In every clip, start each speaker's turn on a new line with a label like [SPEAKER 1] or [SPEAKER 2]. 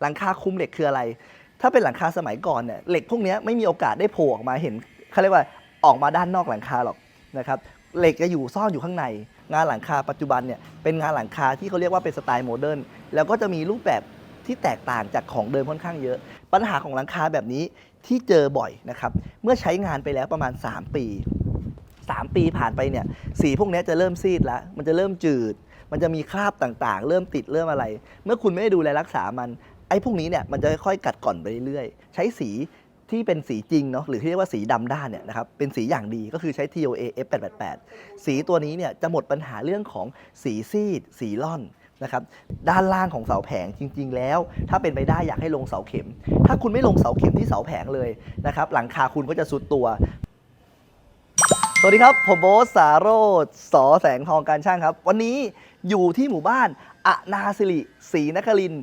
[SPEAKER 1] หลังคาคุมเหล็กคืออะไร ถ้าเป็นหลังคาสมัยก่อนเนี่ยเหล็กพวกนี้ไม่มีโอกาสได้โผล่ออกมาเห็นเขาเรียกว่าออกมาด้านนอกหลังคาหรอกนะครับเหล็กจะอยู่ซ่อนอยู่ข้างใน งานหลังคาปัจจุบันเนี่ยเป็นงานหลังคาที่เขาเรียกว่าเป็นสไตล์โมเดิร์นแล้วก็จะมีรูปแบบที่แตกต่างจากของเดิมค่อนข้างเยอะ ปัญหาของหลังคาแบบนี้ที่เจอบ่อยนะครับเมื่อใช้งานไปแล้วประมาณ 3 ปี 3 ปีผ่านไปเนี่ยสีพวกนี้จะเริ่มซีดแล้วมันจะเริ่มจืด มันจะมีคราบต่างๆ เริ่มติดเริ่มอะไร เมื่อคุณไม่ได้ดูแลรักษามัน ไอ้พวกนี้เนี่ยมันจะค่อยๆกัดก่อนไปเรื่อยๆ ใช้สีที่เป็นสีจริงเนาะหรือที่เรียกว่าสีดำด้านเนี่ยนะครับเป็นสีอย่างดีก็คือใช้ TOA F888 สีตัวนี้เนี่ยจะหมดปัญหาเรื่องของสีซีด สีล่อนนะครับด้านล่างของเสาแผงจริง ๆ แล้ว ถ้าเป็นไปได้อยากให้ลงเสาเข็ม ถ้าคุณไม่ลงเสาเข็มที่เสาแผงเลยนะครับหลังคาคุณก็จะสุดตัว สวัสดีครับ ผมโบ๊ทสาโรธสอแสงทองการช่างครับ วันนี้อยู่ที่หมู่บ้านอนาสิริศรีนครินทร์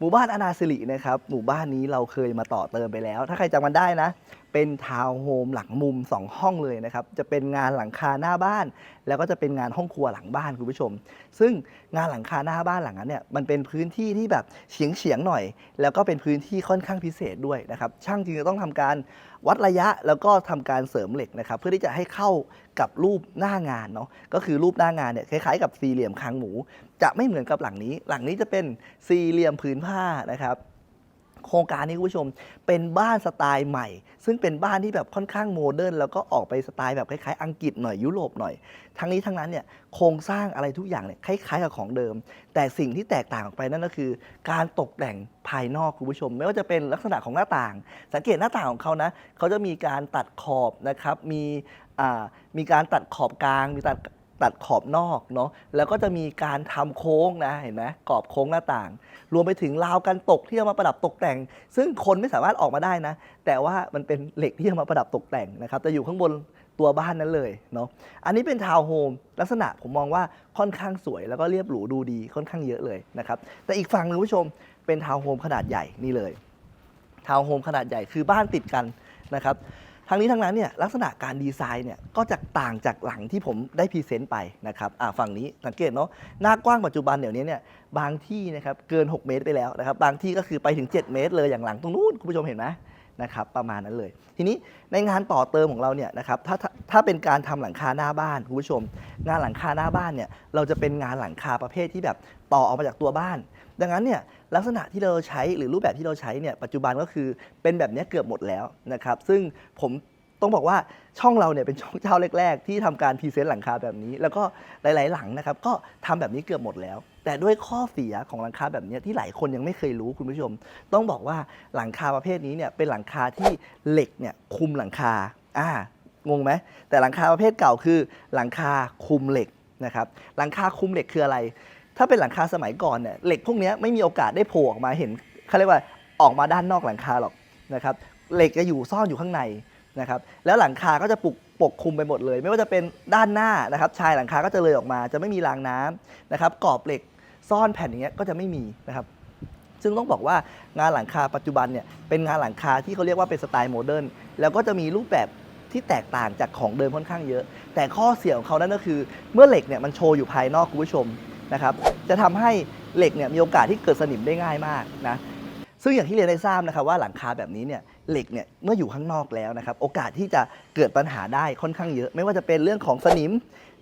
[SPEAKER 1] หมู่บ้านอนาสิรินะครับ หมู่บ้านนี้เราเคยมาต่อเติมไปแล้ว ถ้าใครจำมันได้นะ เป็นทาวน์โฮมหลังมุม 2 ห้องเลยนะครับ จะเป็นงานหลังคาหน้าบ้าน แล้วก็จะเป็นงานห้องครัวหลังบ้านคุณผู้ชม ซึ่งงานหลังคาหน้าบ้านหลังนั้นเนี่ย มันเป็นพื้นที่ที่แบบเฉียงเฉียงๆหน่อย แล้วก็เป็นพื้นที่ค่อนข้างพิเศษด้วยนะครับ ช่างจริงจะต้องทำการวัดระยะแล้วก็ทำการเสริมเหล็กนะครับ เพื่อที่จะให้เข้ากับรูปหน้างานเนาะก็คือรูปหน้างานเนี่ยคล้ายๆกับสี่เหลี่ยมคางหมู จะไม่เหมือนกับหลังนี้ หลังนี้จะเป็นสี่เหลี่ยมผืนผ้านะครับ โครงการนี้คุณผู้ชมเป็นบ้านสไตล์ใหม่ ซึ่งเป็นบ้านที่แบบค่อนข้างโมเดิร์นแล้วก็ออกไปสไตล์แบบคล้ายๆอังกฤษหน่อยยุโรปหน่อย ทั้งนี้ทั้งนั้นเนี่ยโครงสร้างอะไรทุกอย่างเนี่ยคล้ายๆกับของเดิม แต่สิ่งที่แตกต่างออกไปนั่นก็คือ การตกแต่งภายนอกคุณผู้ชม ไม่ว่าจะเป็นลักษณะของหน้าต่าง สังเกตหน้าต่างของเขานะเขาจะมีการตัดขอบนะครับมีมีการตัดขอบกลาง มีตัด ตัดขอบนอกเนาะแล้วก็จะมีการทำโค้งนะเห็นไหมกรอบโค้งหน้าต่าง รวมไปถึงราวกันตกที่เอามาประดับตกแต่ง ซึ่งคนไม่สามารถออกมาได้นะ แต่ว่ามันเป็นเหล็กที่เอามาประดับตกแต่งนะครับจะอยู่ข้างบนตัวบ้านนั้นเลยเนาะอันนี้เป็นทาวน์โฮมลักษณะผมมองว่าค่อนข้างสวย แล้วก็เรียบหรูดูดีค่อนข้างเยอะเลยนะครับแต่อีกฝั่งหนึงคุณผู้ชมเป็นทาวน์โฮมขนาดใหญ่นี่เลยทาวน์โฮมขนาดใหญ่คือบ้านติดกันนะครับ ทั้งนี้ทั้งนั้นเนี่ยลักษณะการดีไซน์เนี่ยก็จะต่างจากหลังที่ผมได้พรีเซนต์ไปนะครับอ่าฝั่งนี้สังเกตเนาะหน้ากว้างปัจจุบันเดี๋ยวนี้เนี่ยบางที่นะครับเกิน 6 เมตรไปแล้วนะครับบางที่ก็คือไปถึง 7 เมตรเลยอย่างหลังตรงนู้นคุณผู้ชมเห็นไหม นะครับประมาณนั้นเลย ทีนี้ในงานต่อเติมของเราเนี่ยนะครับถ้าถ้าเป็นการทำหลังคาหน้าบ้านคุณผู้ชม งานหลังคาหน้าบ้านเนี่ยเราจะเป็นงานหลังคาประเภทที่แบบต่อออกมาจากตัวบ้าน ดังนั้นเนี่ยลักษณะที่เราใช้หรือรูปแบบที่เราใช้เนี่ยปัจจุบันก็คือเป็นแบบนี้เกือบหมดแล้วนะครับซึ่งผมต้องบอกว่าช่องเราเนี่ยเป็นช่องเจ้าแรก ๆ ที่ทำการพรีเซนต์หลังคาแบบนี้ แล้วก็หลาย ๆ หลังนะครับก็ทำแบบนี้เกือบหมดแล้ว แต่ด้วยข้อเสียของหลังคาแบบนี้ที่หลายคนยังไม่เคยรู้คุณผู้ชม ต้องบอกว่าหลังคาประเภทนี้เนี่ยเป็นหลังคาที่เหล็กเนี่ยคุมหลังคาอ่างงไหมแต่หลังคาประเภทเก่าคือหลังคาคุมเหล็กนะครับหลังคาคุมเหล็กคืออะไร ถ้าเป็นหลังคาสมัยก่อนเนี่ยเหล็กพวกนี้ไม่มีโอกาสได้โผล่ออกมาเห็นเขาเรียกว่าออกมาด้านนอกหลังคาหรอกนะครับเหล็กจะอยู่ซ่อนอยู่ข้างในนะครับแล้วหลังคาก็จะปกปกคลุมไปหมดเลย ไม่ว่าจะเป็นด้านหน้านะครับชายหลังคาก็จะเลยออกมา จะไม่มีรางน้ำนะครับกรอบเหล็ก ซ่อนแผ่นอย่างเงี้ยก็จะไม่มีนะครับซึ่งต้องบอกว่างานหลังคาปัจจุบันเนี่ยเป็นงานหลังคาที่เขาเรียกว่าเป็นสไตล์โมเดิร์นแล้วก็จะมีรูปแบบที่แตกต่างจากของเดิมค่อนข้างเยอะ แต่ข้อเสียของเขานั่นก็คือ เมื่อเหล็กเนี่ยมันโชว์อยู่ภายนอกคุณผู้ชมนะครับจะทำให้เหล็กเนี่ยมีโอกาสที่เกิดสนิมได้ง่ายมากนะซึ่งอย่างที่เรียนได้ทราบนะครับว่าหลังคาแบบนี้เนี่ยเหล็กเนี่ยเมื่ออยู่ข้างนอกแล้วนะครับโอกาสที่จะเกิดปัญหาได้ค่อนข้างเยอะ ไม่ว่าจะเป็นเรื่องของสนิม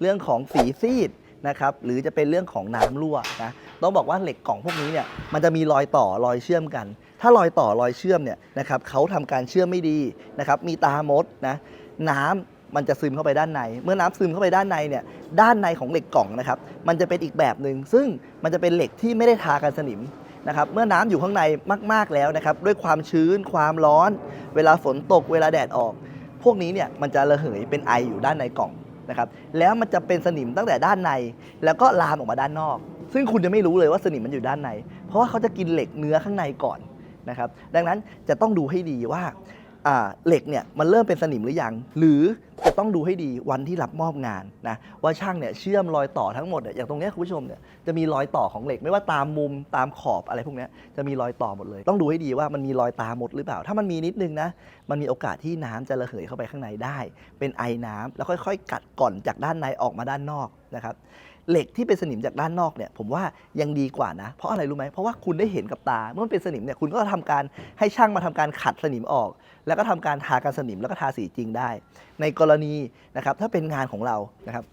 [SPEAKER 1] เรื่องของสีซีด นะครับหรือจะเป็นเรื่องของน้ำรั่วนะต้องบอกว่าเหล็กกล่องพวกนี้เนี่ยมันจะมีรอยต่อรอยเชื่อมกัน ถ้ารอยต่อรอยเชื่อมเนี่ยนะครับเขาทำการเชื่อมไม่ดีนะครับมีตามดนะน้ำมันจะซึมเข้าไปด้านใน เมื่อน้ำซึมเข้าไปด้านในเนี่ย ด้านในของเหล็กกล่องนะครับ มันจะเป็นอีกแบบหนึ่ง ซึ่งมันจะเป็นเหล็กที่ไม่ได้ทากันสนิมนะครับ เมื่อน้ำอยู่ข้างในมาก ๆแล้วนะครับ ด้วยความชื้น ความร้อน เวลาฝนตก เวลาแดดออก
[SPEAKER 2] พวกนี้เนี่ย มันจะระเหยเป็นไออยู่ด้านในกล่อง นะครับแล้วมันจะเป็นสนิมตั้งแต่ด้านใน แล้วก็ลามออกมาด้านนอก ซึ่งคุณจะไม่รู้เลยว่าสนิมมันอยู่ด้านใน เพราะว่าเขาจะกินเหล็กเนื้อข้างในก่อนนะครับดังนั้นจะต้องดูให้ดีว่าอ่า เหล็กเนี่ยมันเริ่มเป็นสนิมหรือยัง หรือจะต้องดูให้ดีวันที่รับมอบงานนะว่าช่างเนี่ยเชื่อมรอยต่อทั้งหมดเนี่ยอย่างตรงนี้คุณผู้ชมเนี่ยจะมีรอยต่อของเหล็กไม่ว่าตามมุมตามขอบอะไรพวกนี้จะมีรอยต่อหมดเลย ต้องดูให้ดีว่ามันมีรอยตาหมดหรือเปล่า ถ้ามันมีนิดนึงนะมันมีโอกาสที่น้ำจะระเหยเข้าไปข้างในได้ เป็นไอน้ำแล้วค่อยๆ กัดก่อนจากด้านในออกมาด้านนอกนะครับ เหล็กที่เป็นสนิมจากด้านนอกเนี่ยผมว่ายังดีกว่านะ เพราะอะไรรู้ไหมเพราะว่าคุณได้เห็นกับตา เมื่อมันเป็นสนิมเนี่ยคุณก็ทำการให้ช่างมาทำการขัดสนิมออก แล้วก็ทำการทากันสนิมแล้วก็ทาสีจริงได้ ในกรณีนะครับถ้าเป็นงานของเรานะครับ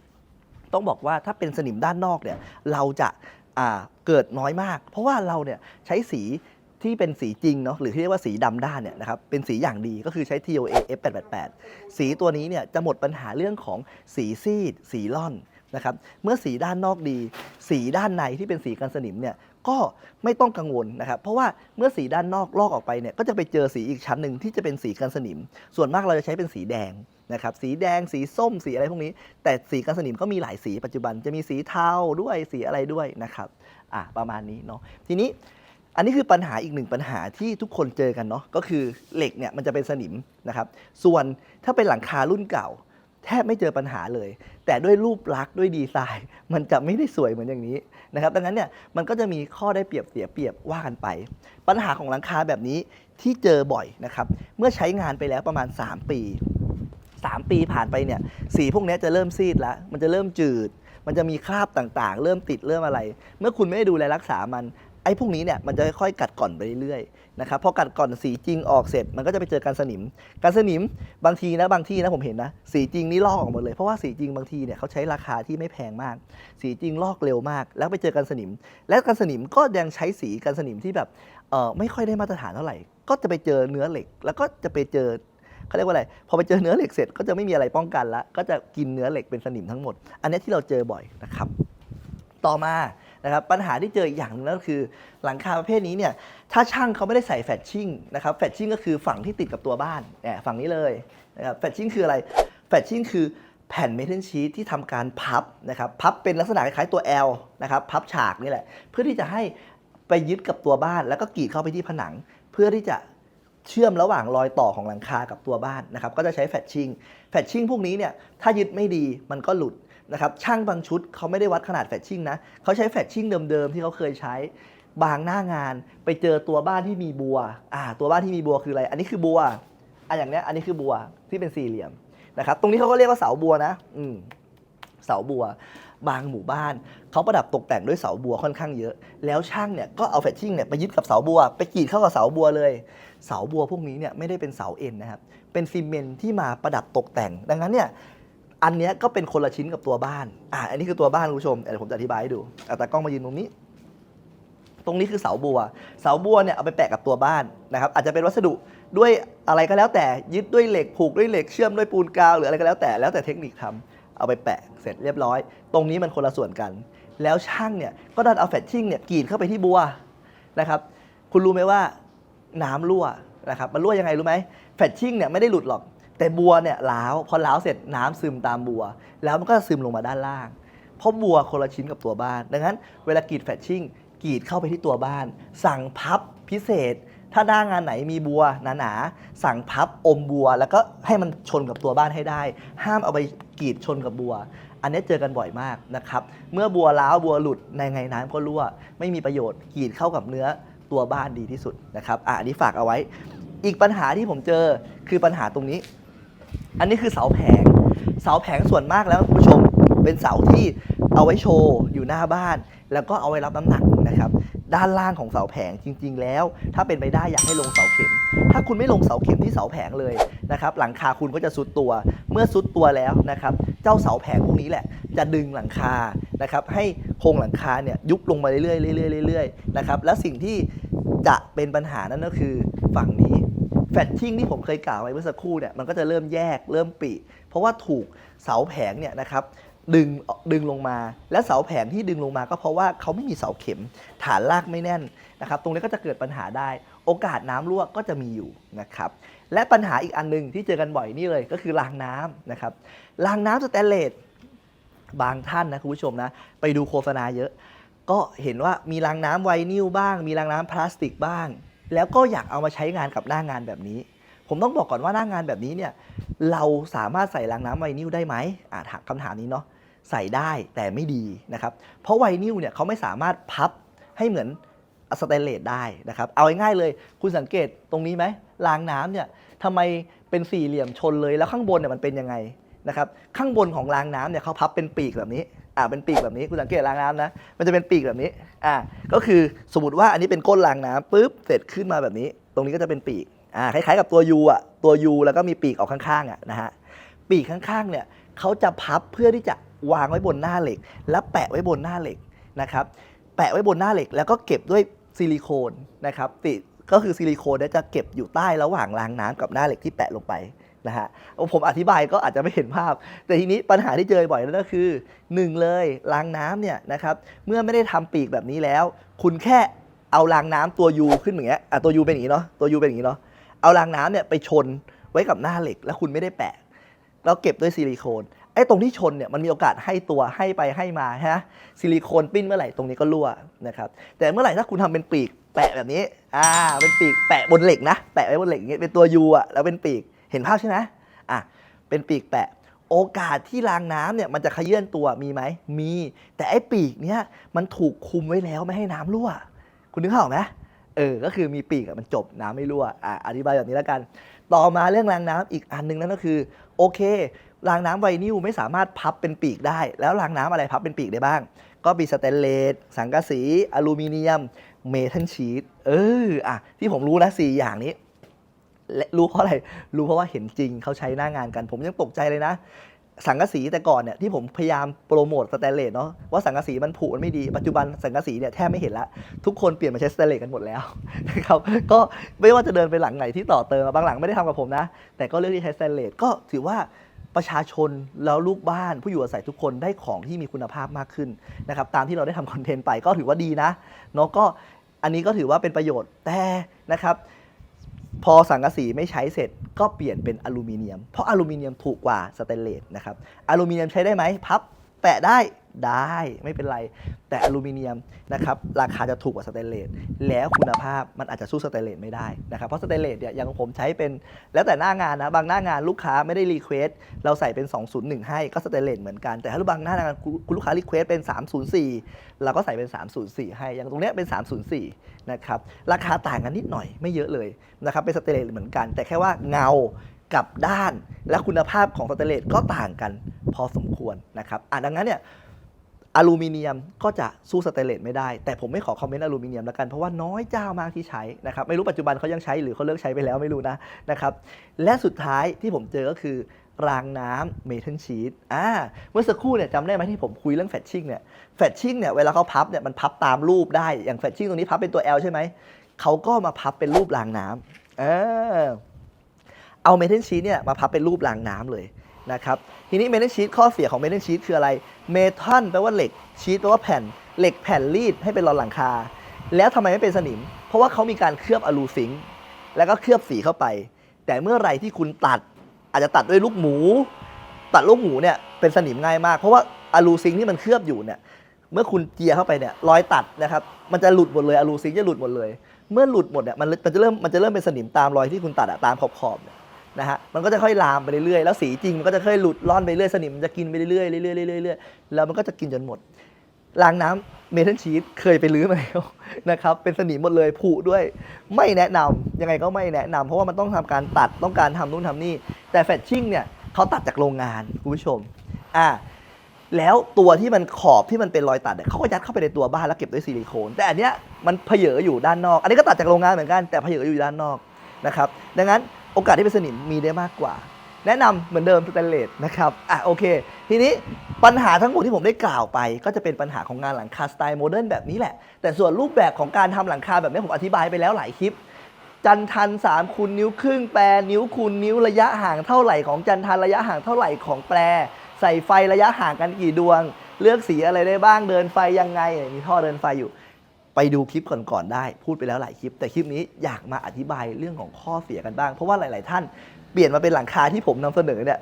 [SPEAKER 2] ต้องบอกว่าถ้าเป็นสนิมด้านนอกเนี่ยเราจะเกิดน้อยมาก เพราะว่าเราเนี่ยใช้สีที่เป็นสีจริงเนาะหรือที่เรียกว่าสีดำด้านเนี่ยนะครับเป็นสีอย่างดีก็คือใช้ TOA F888 สีตัวนี้เนี่ยจะหมดปัญหาเรื่องของสีซีด สีล่อน นะครับเมื่อสีด้านนอกดี สีด้านในที่เป็นสีกันสนิมเนี่ยก็ไม่ต้องกังวลนะครับ เพราะว่าเมื่อสีด้านนอกลอกออกไปเนี่ยก็จะไปเจอสีอีกชั้นหนึ่งที่จะเป็นสีกันสนิม ส่วนมากเราจะใช้เป็นสีแดงนะครับสีแดงสีส้มสีอะไรพวกนี้ แต่สีกันสนิมก็มีหลายสีปัจจุบันจะมีสีเทาด้วยสีอะไรด้วยนะครับอะประมาณนี้เนาะทีนี้อันนี้คือปัญหาอีกหนึ่งปัญหาที่ทุกคนเจอกันเนาะก็คือเหล็กเนี่ยมันจะเป็นสนิมนะครับส่วนถ้าเป็นหลังคารุ่นเก่า แทบไม่เจอปัญหาเลย แต่ด้วยรูปลักษณ์ด้วยดีไซน์ มันจะไม่ได้สวยเหมือนอย่างนี้นะครับดังนั้นเนี่ยมันก็จะมีข้อได้เปรียบเสียเปรียบว่ากันไป ปัญหาของหลังคาแบบนี้ที่เจอบ่อยนะครับเมื่อใช้งานไปแล้วประมาณ 3 ปี 3 ปีผ่านไปเนี่ยสีพวกนี้จะเริ่มซีดแล้วมันจะเริ่มจืด มันจะมีคราบต่างๆ เริ่มติดเริ่มอะไร เมื่อคุณไม่ได้ดูแลรักษามัน ไอ้พวกนี้เนี่ยมันจะค่อยๆกัดก่อนไปเรื่อยๆนะครับพอกัดก่อนสีจริงออกเสร็จ มันก็จะไปเจอการสนิม การสนิมบางทีนะบางที่นะผมเห็นนะสีจริงนี่ลอกออกหมดเลยเพราะว่าสีจริงบางทีเนี่ยเขาใช้ราคาที่ไม่แพงมาก สีจริงลอกเร็วมาก แล้วไปเจอกันสนิม และกันสนิมก็ยังใช้สีกันสนิมที่แบบเออไม่ค่อยได้มาตรฐานเท่าไหร่ ก็จะไปเจอเนื้อเหล็ก แล้วก็จะไปเจอเขาเรียกว่าอะไร พอไปเจอเนื้อเหล็กเสร็จก็จะไม่มีอะไรป้องกันละก็จะกินเนื้อเหล็กเป็นสนิมทั้งหมด อันนี้ที่เราเจอบ่อยนะครับ ต่อมา นะครับปัญหาที่เจออีกอย่างหนึงก็คือ หลังคาประเภทนี้เนี่ยถ้าช่างเขาไม่ได้ใส่แฟชชิ่งนะครับแฟชชิ่งก็คือฝั่งที่ติดกับตัวบ้านเนี่ยฝั่งนี้เลยนะครับแฟชชิ่งคืออะไรแฟชชิ่งคือแผ่นเมทัลชีตที่ทำการพับนะครับพับเป็นลักษณะคล้ายตัว L นะครับพับฉากนี่แหละ เพื่อที่จะให้ไปยึดกับตัวบ้าน แล้วก็กรีดเข้าไปที่ผนัง เพื่อที่จะเชื่อมระหว่างรอยต่อของหลังคากับตัวบ้านนะครับก็จะใช้แฟชชิ่งแฟชชิ่งพวกนี้เนี่ยถ้ายึดไม่ดีมันก็หลุด นะครับช่างบางชุดเขาไม่ได้วัดขนาดแฟชชิ่งนะเขาใช้แฟชชิ่งเดิมๆ ที่เขาเคยใช้บางหน้างานไปเจอตัวบ้านที่มีบัวอ่าตัวบ้านที่มีบัวคืออะไร อันนี้คือบัวอันอย่างเนี้ยอันนี้คือบัวที่เป็นสี่เหลี่ยมนะครับตรงนี้เขาก็เรียกว่าเสาบัวนะอืมเสาบัว บางหมู่บ้านเขาประดับตกแต่งด้วยเสาบัวค่อนข้างเยอะ แล้วช่างเนี่ยก็เอาแฟชชิ่งเนี่ยไปยึดกับเสาบัว ไปกรีดเข้ากับเสาบัวเลย เสาบัวพวกนี้เนี่ยไม่ได้เป็นเสาเอ็นนะครับเป็นซีเมนต์ที่มาประดับตกแต่ง ดังนั้นเนี่ย อันเนี้ยก็เป็นคนละชิ้นกับตัวบ้าน อ่าอันนี้คือตัวบ้านคุณผู้ชมเดี๋ยวผมจะอธิบายให้ดูเอาแต่กล้องมายืนตรงนี้ ตรงนี้คือเสาบัว เสาบัวเนี่ยเอาไปแปะกับตัวบ้านนะครับ อาจจะเป็นวัสดุด้วยอะไรก็แล้วแต่ยึดด้วยเหล็กผูกด้วยเหล็กเชื่อมด้วยปูนกาวหรืออะไรก็แล้วแต่แล้วแต่เทคนิคทำเอาไปแปะเสร็จเรียบร้อย ตรงนี้มันคนละส่วนกัน แล้วช่างเนี่ยก็ดันเอาแฟชชิ่งเนี่ยกรีดเข้าไปที่บัวนะครับ คุณรู้ไหมว่าน้ำรั่วนะครับมันรั่วยังไงรู้ไหมแฟชชิ่งเนี่ยไม่ได้หลุดหรอก แต่บัวเนี่ยล้าวพอล้าวเสร็จน้ำซึมตามบัว แล้วมันก็ซึมลงมาด้านล่าง เพราะบัวคนละชิ้นกับตัวบ้าน ดังนั้นเวลากรีดแฟชชิ่งกรีดเข้าไปที่ตัวบ้าน สั่งพับพิเศษ ถ้าหน้างานไหนมีบัวหนาๆสั่งพับอมบัว แล้วก็ให้มันชนกับตัวบ้านให้ได้ ห้ามเอาไปกรีดชนกับบัว อันนี้เจอกันบ่อยมากนะครับเมื่อบัวล้าวบัวหลุดในไงน้ำก็รั่ว ไม่มีประโยชน์กรีดเข้ากับเนื้อตัวบ้านดีที่สุดนะครับอะอันนี้ฝากเอาไว้อีกปัญหาที่ผมเจอคือปัญหาตรงนี้ อันนี้คือเสาแผง เสาแผงส่วนมากแล้วคุณผู้ชม เป็นเสาที่เอาไว้โชว์อยู่หน้าบ้าน แล้วก็เอาไว้รับน้ำหนักนะครับ ด้านล่างของเสาแผงจริง ๆ แล้ว ถ้าเป็นไปได้อยากให้ลงเสาเข็ม ถ้าคุณไม่ลงเสาเข็มที่เสาแผงเลยนะครับ หลังคาคุณก็จะซุดตัว เมื่อซุดตัวแล้วนะครับ เจ้าเสาแผงพวกนี้แหละ จะดึงหลังคานะครับให้โครงหลังคาเนี่ยยุบลงมาเรื่อยๆเรื่อยๆเรื่อยๆนะครับ และสิ่งที่จะเป็นปัญหานั่นก็คือฝั่งนี้ แฟชชิ่งที่ผมเคยกล่าวไว้เมื่อสักครู่เนี่ยมันก็จะเริ่มแยกเริ่มปริเพราะว่าถูกเสาแผงเนี่ยนะครับดึงดึงลงมา และเสาแผงที่ดึงลงมาก็เพราะว่าเขาไม่มีเสาเข็ม ฐานรากไม่แน่นนะครับ ตรงนี้ก็จะเกิดปัญหาได้ โอกาสน้ำรั่วก็จะมีอยู่นะครับ และปัญหาอีกอันหนึงที่เจอกันบ่อยนี่เลยก็คือรางน้ำนะครับรางน้ำสแตนเลสบางท่านนะคุณผู้ชมนะ ไปดูโฆษณาเยอะ ก็เห็นว่ามีรางน้ำไวนิลบ้าง มีรางน้ำพลาสติกบ้าง แล้วก็อยากเอามาใช้งานกับหน้างานแบบนี้ ผมต้องบอกก่อนว่าหน้างานแบบนี้เนี่ยเราสามารถใส่รางน้ำไวนิลได้ไหมอ่าถามคำถามนี้เนาะใส่ได้แต่ไม่ดีนะครับ เพราะไวนิลเนี่ยเขาไม่สามารถพับให้เหมือนสแตนเลสได้นะครับ เอาง่ายๆเลย คุณสังเกตตรงนี้ไหมรางน้ำเนี่ยทำไมเป็นสี่เหลี่ยมชนเลยแล้วข้างบนเนี่ยมันเป็นยังไงนะครับ ข้างบนของรางน้ำเนี่ยเขาพับเป็นปีกแบบนี้ อ่าเป็นปีกแบบนี้คุณสังเกตรางน้ำนะ มันจะเป็นปีกแบบนี้ อ่า ก็คือสมมติว่าอันนี้เป็นก้นรางน้ำปุ๊บเสร็จขึ้นมาแบบนี้ ตรงนี้ก็จะเป็นปีก อ่า คล้ายๆกับตัวยูอะ ตัวยูแล้วก็มีปีกออกข้างๆอะนะฮะ ปีกข้างๆ เนี่ยเขาจะพับเพื่อที่จะวางไว้บนหน้าเหล็ก แล้วแปะไว้บนหน้าเหล็กนะครับ แปะไว้บนหน้าเหล็ก แล้วก็เก็บด้วยซิลิโคนนะครับติก็คือซิลิโคนจะเก็บอยู่ใต้ระหว่างรางน้ำกับหน้าเหล็กที่แปะลงไป นะฮะผมอธิบายก็อาจจะไม่เห็นภาพ แต่ทีนี้ปัญหาที่เจอบ่อยนั่นก็คือหนึ่งเลยรางน้ำเนี่ยนะครับเมื่อไม่ได้ทำปีกแบบนี้แล้ว คุณแค่เอารางน้ำตัวยูขึ้นอย่างเงี้ยอะตัวยูเป็นอย่างนี้เนาะตัวยูเป็นอย่างนี้เนาะเอารางน้ำเนี่ยไปชนไว้กับหน้าเหล็ก แล้วคุณไม่ได้แปะแล้วเก็บด้วยซิลิโคนไอ้ตรงที่ชนเนี่ยมันมีโอกาสให้ตัวให้ไปให้มาฮะซิลิโคนปิ้นเมื่อไหร่ตรงนี้ก็รั่วนะครับแต่เมื่อไหร่ถ้าคุณทำเป็นปีกแปะแบบนี้อ่าเป็นปีกแปะบนเหล็กนะ แปะไว้บนเหล็กอย่างเงี้ยเป็นตัวยูอะแล้วเป็นปีก เห็นภาพใช่ไหมอะเป็นปีกแปะ โอกาสที่รางน้ำเนี่ยมันจะขยื่นตัวมีไหมมี แต่ไอ้ปีกเนี่ยมันถูกคุมไว้แล้วไม่ให้น้ำรั่ว คุณนึกภาพออกไหมเออ ก็คือมีปีกมันจบน้ำไม่รั่วอะอธิบายแบบนี้แล้วกัน ต่อมาเรื่องรางน้ำอีกอันหนึงนั่นก็คือ โอเครางน้ำไวนิลไม่สามารถพับเป็นปีกได้ แล้วรางน้ำอะไรพับเป็นปีกได้บ้าง ก็มีสแตนเลส สังกะสี อลูมิเนียม เมทัลชีต เออ อะ ที่ผมรู้นะสี่อย่างนี้ และรู้เพราะอะไร รู้เพราะว่าเห็นจริงเขาใช้หน้างานกัน ผมยังตกใจเลยนะ สังกะสีแต่ก่อนเนี่ยที่ผมพยายามโปรโมทสแตนเลสเนาะว่าสังกะสีมันผุมันไม่ดีปัจจุบันสังกะสีเนี่ยแทบไม่เห็นละทุกคนเปลี่ยนมาใช้สแตนเลสกันหมดแล้วนะครับก็ไม่ว่าจะเดินไปหลังไหนที่ต่อเติมบางหลังไม่ได้ทำกับผมนะ แต่ก็เลือกที่ใช้สแตนเลสก็ถือว่าประชาชนแล้วลูกบ้านผู้อยู่อาศัยทุกคนได้ของที่มีคุณภาพมากขึ้นนะครับตามที่เราได้ทำคอนเทนต์ไปก็ถือว่าดีนะเนาะก็อันนี้ก็ถือว่าเป็นประโยชน์แต่นะครับ พอสังกะสีไม่ใช้เสร็จก็เปลี่ยนเป็นอลูมิเนียม เพราะอลูมิเนียมถูกกว่าสแตนเลสนะครับอลูมิเนียมใช้ได้ไหมพับ แปะได้ได้ไม่เป็นไร แต่อลูมิเนียมนะครับราคาจะถูกกว่าสแตนเลสแล้วคุณภาพมันอาจจะสู้สแตนเลสไม่ได้นะครับเพราะสแตนเลสเนี่ยอย่างผมใช้เป็นแล้วแต่หน้างานนะบางหน้างานลูกค้าไม่ได้รีเควสเราใส่เป็น 201ให้ก็สแตนเลสเหมือนกันแต่ถ้าบางหน้างานคุณคุณลูกค้ารีเควสเป็น 304 เราก็ใส่เป็น 304 ให้อย่างตรงเนี้ยเป็น 304นะครับราคาต่างกันนิดหน่อยไม่เยอะเลยนะครับเป็นสเตนเลสเหมือนกัน แต่แค่ว่าเงา กับด้าน และคุณภาพของสเตนเลสก็ต่างกันพอสมควรนะครับอะดังนั้นเนี่ยอลูมิเนียมก็จะสู้สเตนเลสไม่ได้ แต่ผมไม่ขอคอมเมนต์อลูมิเนียมแล้วกัน เพราะว่าน้อยเจ้ามากที่ใช้นะครับไม่รู้ปัจจุบันเขายังใช้หรือเขาเลิกใช้ไปแล้วไม่รู้นะนะครับและสุดท้ายที่ผมเจอก็คือรางน้ำเมทัลชีตอ่าเมื่อสักครู่เนี่ยจำได้ไหมที่ผมคุยเรื่องแฟชชิ่งเนี่ยแฟชชิ่งเนี่ยเวลาเขาพับเนี่ยมันพับตามรูปได้อย่างแฟชชิ่งตรงนี้พับเป็นตัว L ใช่ไหมเขาก็มาพับเป็นรูปรางน้ำเออ เอาเมทัลชีตเนี่ยมาพับเป็นรูปรางน้ำเลยนะครับทีนี้เมทัลชีตข้อเสียของเมทัลชีตคืออะไรเมทัลแปลว่าเหล็กชีตแปลว่าแผ่นเหล็กแผ่นรีดให้เป็นรอนหลังคา แล้วทำไมไม่เป็นสนิม เพราะว่าเขามีการเคลือบอลูซิงแล้วก็เคลือบสีเข้าไป แต่เมื่อไรที่คุณตัด อาจจะตัดด้วยลูกหมู ตัดลูกหมูเนี่ยเป็นสนิมง่ายมาก เพราะว่าอะลูซิงที่มันเคลือบอยู่เนี่ยเมื่อคุณเจียเข้าไปเนี่ยรอยตัดนะครับมันจะหลุดหมดเลยอะลูซิงจะหลุดหมดเลย เมื่อหลุดหมดเนี่ยมันจะเริ่มมันจะเริ่มเป็นสนิมตามรอยที่คุณตัดอะตามขอบขอบเนี่ย นะฮะมันก็จะค่อยลามไปเรื่อยๆแล้วสีจริงมันก็จะค่อยหลุดล่อนไปเรื่อยสนิมมันจะกินไปเรื่อยๆเรื่อยๆเรื่อยๆแล้วมันก็จะกินจนหมดรางน้ำเมทัลชีตเคยไปลื้อมาแล้วนะครับเป็นสนิมหมดเลยผุด้วยไม่แนะนำยังไงก็ไม่แนะนำเพราะว่ามันต้องทำการตัดต้องการทำนู่นทำนี่ แต่แฟชชิ่งเนี่ยเขาตัดจากโรงงานคุณผู้ชมอ่าแล้วตัวที่มันขอบที่มันเป็นรอยตัดเนี่ยเขาก็ยัดเข้าไปในตัวบ้านแล้วเก็บด้วยซิลิโคน แต่อันเนี้ยมันเพเยออยู่ด้านนอก อันนี้ก็ตัดจากโรงงานเหมือนกันแต่เพเยออยู่ด้านนอกนะครับดังนั้น โอกาสที่เป็นสนิมมีได้มากกว่า แนะนำเหมือนเดิมสแตนเลสนะครับอะโอเค ทีนี้ปัญหาทั้งหมดที่ผมได้กล่าวไป ก็จะเป็นปัญหาของงานหลังคาสไตล์โมเดิร์นแบบนี้แหละ แต่ส่วนรูปแบบของการทำหลังคาแบบนี้ผมอธิบายไปแล้วหลายคลิปจันทัน3คูณนิ้วครึ่งแปรนิ้วคูณนิ้วระยะห่างเท่าไหร่ของจันทันระยะห่างเท่าไหร่ของแปร ใส่ไฟระยะห่างกันกี่ดวง เลือกสีอะไรได้บ้างเดินไฟยังไง มีท่อเดินไฟอยู่ ไปดูคลิปก่อนๆได้ พูดไปแล้วหลายคลิป แต่คลิปนี้อยากมาอธิบายเรื่องของข้อเสียกันบ้าง เพราะว่าหลาย ๆ ท่านเปลี่ยนมาเป็นหลังคาที่ผมนำเสนอเนี่ย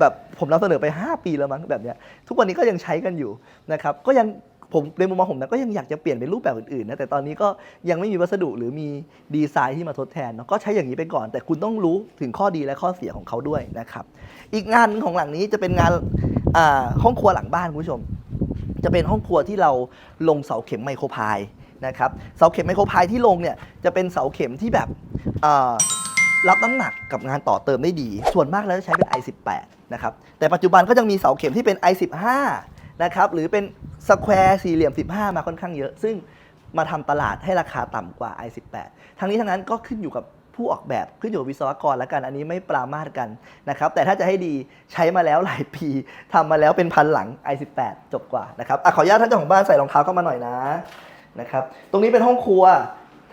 [SPEAKER 2] แบบผมนำเสนอไป 5 ปีแล้วมั้งแบบเนี้ยทุกวันนี้ก็ยังใช้กันอยู่นะครับก็ยังผมในมุมมองผมนะก็ยังอยากจะเปลี่ยนเป็นรูปแบบอื่นๆนะแต่ตอนนี้ก็ยังไม่มีวัสดุหรือมีดีไซน์ที่มาทดแทนเนาะก็ใช้อย่างนี้ไปก่อน แต่คุณต้องรู้ถึงข้อดีและข้อเสียของเขาด้วยนะครับอีกงานของหลังนี้จะเป็นงานอ่าห้องครัวหลังบ้านคุณผู้ชม จะเป็นห้องครัวที่เราลงเสาเข็มไมโครพายนะครับเสาเข็มไมโครพายที่ลงเนี่ยจะเป็นเสาเข็มที่แบบรับน้ำหนักกับงานต่อเติมได้ดี ส่วนมากแล้วจะใช้เป็น i18 นะครับแต่ปัจจุบันก็ยังมีเสาเข็มที่เป็น i15 นะครับหรือเป็นสแควร์สี่เหลี่ยม 15 มาค่อนข้างเยอะ ซึ่งมาทำตลาดให้ราคาต่ำกว่า i18 ทั้งนี้ทั้งนั้นก็ขึ้นอยู่กับ ผู้ออกแบบขึ้นอยู่กับวิศวกรแล้วกัน อันนี้ไม่ปรามาสกันนะครับ แต่ถ้าจะให้ดีใช้มาแล้วหลายปีทำมาแล้วเป็นพันหลัง i18 จบกว่านะครับอะขออนุญาตท่านเจ้าของบ้านใส่รองเท้าเข้ามาหน่อยนะนะครับ ตรงนี้เป็นห้องครัว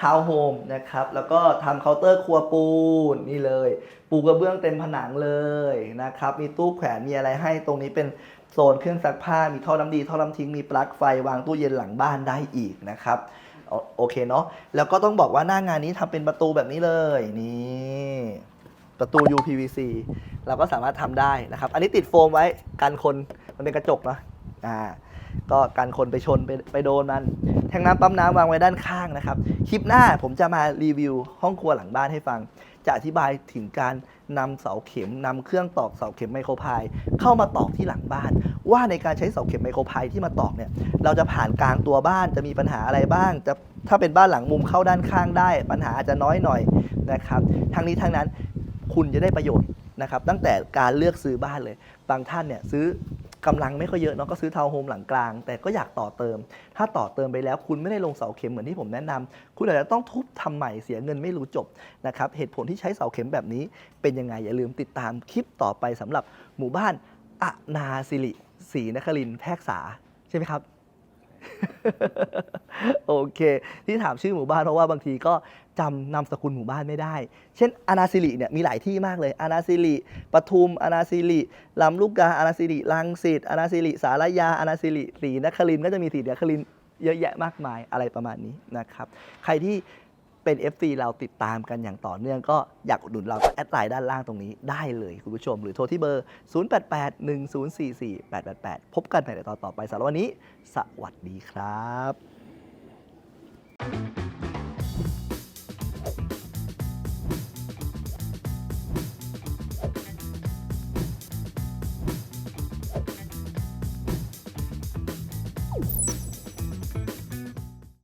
[SPEAKER 2] ทาวน์โฮมนะครับ แล้วก็ทำเคาน์เตอร์ครัวปูนนี่เลย ปูกระเบื้องเต็มผนังเลยนะครับ มีตู้แขวน มีอะไรให้ ตรงนี้เป็นโซนเครื่องซักผ้า มีท่อน้ำดี ท่อน้ำทิ้ง มีปลั๊กไฟ วางตู้เย็นหลังบ้านได้อีกนะครับ โอเคเนาะแล้วก็ต้องบอกว่าหน้างานนี้ทำเป็นประตูแบบนี้เลยนี่ประตู UPVC เราก็สามารถทำได้นะครับ อันนี้ติดโฟมไว้กันคนมันเป็นกระจกเนาะอ่าก็กันคนไปชนไปไปโดนมันแทงน้ำปั๊มน้ำวางไว้ด้านข้างนะครับ คลิปหน้าผมจะมารีวิวห้องครัวหลังบ้านให้ฟัง จะอธิบายถึงการ นำเสาเข็มนำเครื่องตอกเสาเข็มไมโครพายเข้ามาตอกที่หลังบ้าน ว่าในการใช้เสาเข็มไมโครพายที่มาตอกเนี่ยเราจะผ่านกลางตัวบ้านจะมีปัญหาอะไรบ้าง จะถ้าเป็นบ้านหลังมุมเข้าด้านข้างได้ ปัญหาอาจจะน้อยหน่อยนะครับทั้งนี้ทั้งนั้นคุณจะได้ประโยชน์นะครับตั้งแต่การเลือกซื้อบ้านเลย บางท่านเนี่ยซื้อ กำลังไม่ค่อยเยอะเนาะก็ซื้อทาวน์โฮมหลังกลาง แต่ก็อยากต่อเติม ถ้าต่อเติมไปแล้วคุณไม่ได้ลงเสาเข็มเหมือนที่ผมแนะนำคุณอาจจะต้องทุบทำใหม่เสียเงินไม่รู้จบนะครับเหตุผลที่ใช้เสาเข็มแบบนี้เป็นยังไงอย่าลืมติดตามคลิปต่อไปสำหรับหมู่บ้านอนาสิริศรีนครินแพกษาใช่ไหมครับโอเค ที่ถามชื่อหมู่บ้านเพราะว่าบางทีก็ จำนามสกุลหมู่บ้านไม่ได้ เช่นอนาสิริเนี่ยมีหลายที่มากเลยอนาสิริปทุมอนาสิริลำลูกกาอนาสิริลังสิตอนาสิริสารยาอนาสิริศรีนครินก็จะมีศรีนครินเยอะแยะมากมายอะไรประมาณนี้นะครับ ใครที่เป็น FC เราติดตามกันอย่างต่อเนื่องก็อยากอุดหนุนเราก็แอดไลน์ด้านล่างตรงนี้ได้เลยคุณผู้ชม หรือโทรที่เบอร์ 0881044888 พบกันใหม่ในตอนต่อไปสำหรับวันนี้ สวัสดีครับ